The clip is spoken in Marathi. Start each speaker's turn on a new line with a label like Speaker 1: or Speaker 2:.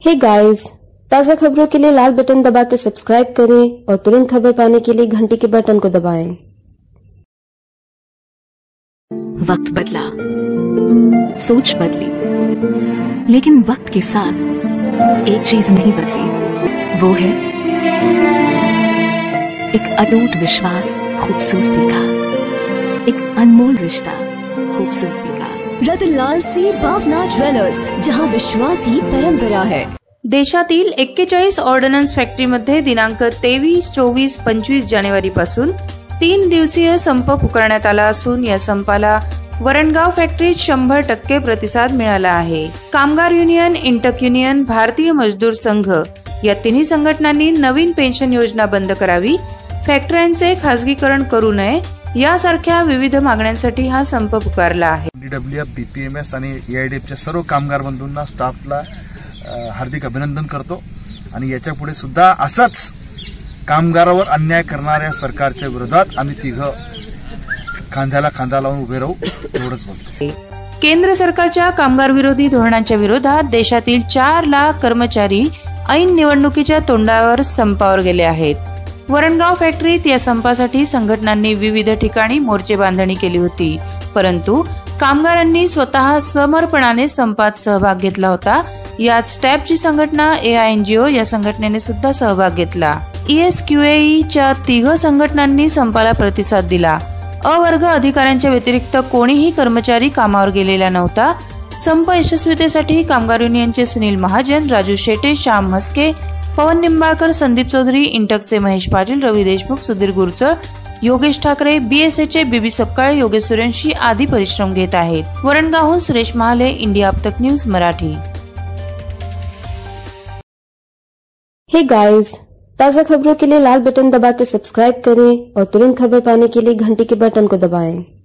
Speaker 1: हे गाइस ताज़ा खबरों के लिए लाल बटन दबाकर सब्सक्राइब करें और तुरंत खबर पाने के लिए घंटी के बटन को दबाएँ।
Speaker 2: वक्त बदला, सोच बदली, लेकिन वक्त के साथ एक चीज़ नहीं बदली, वो है एक अटूट विश्वास, खूबसूरती का, एक अनमोल रिश्ता, खूबसूरती का
Speaker 3: रतनलाल सी बावना ज्वेलर्स जहां विश्वास ही परंपरा है।
Speaker 4: देशातील एक्केचाळीस ऑर्डनन्स फॅक्टरीमध्ये दिनांक तेवीस चोवीस पंचवीस जानेवारी पासून तीन दिवसीय संप पुकारण्यात आला असून या संपाला वरणगाव फॅक्टरीत शंभर टक्के प्रतिसाद मिळाला आहे. कामगार युनियन इंटक युनियन भारतीय मजदूर संघ या तिन्ही संघटनांनी नवीन पेन्शन योजना बंद करावी. फॅक्टऱ्यांचे खासगीकरण करू नये यासारख्या विविध मागण्यांसाठी हा संप पुकारला आहे.
Speaker 5: डीडब्ल्यू एफ बीपीएमएस आणि एआयडीएफच्या सर्व कामगार बंधूंना स्टाफला हार्दिक अभिनंदन करतो. आणि याच्यापुढे सुद्धा असंच कामगारावर अन्याय करणाऱ्या सरकारच्या विरोधात आम्ही तिघं खांद्याला खांदा लावून उभे राहू एवढंच बोलतो.
Speaker 4: केंद्र सरकारच्या कामगार विरोधी धोरणांच्या विरोधात देशातील चार लाख कर्मचारी ऐन निवडणुकीच्या तोंडावर संपावर गेले आहेत. वरणगाव फॅक्टरीत या संपासाठी संघटनांनी विविध ठिकाणी मोर्चे बांधणी केली होती. परंतु कामगारांनी स्वतः समर्पणाने संपात सहभाग घेतला होता. यात स्टॅपची संघटना ए एन जी ओ या संघटनेने सुद्धा सहभाग घेतला. एस क्यू ईएसक्यूएईच्या तिघ संघटनांनी संपाला प्रतिसाद दिला. अवर्ग अधिकाऱ्यांच्या व्यतिरिक्त कोणीही कर्मचारी कामावर गेलेला नव्हता. संप यशस्वीतेसाठी कामगार युनियनचे सुनील महाजन राजू शेटे श्याम म्हस्के पवन निंबाळकर संदीप चौधरी इंटकचे महेश पाटील रवी देशमुख सुधीर गुरचळ योगेश ठाकरे बीएसएचे बीबी सपकाळे योगेश सुरेंशी आदी परिश्रम घेत आहेत वरणगावहून सुरेश महाले इंडिया अपतक न्यूज मराठी
Speaker 1: हे गाइस ताज़ा खबरों के लिए लाल बटन दबाकर सब्सक्राइब करें और तुरंत खबर पाने के लिए घंटी के बटन को दबाएं।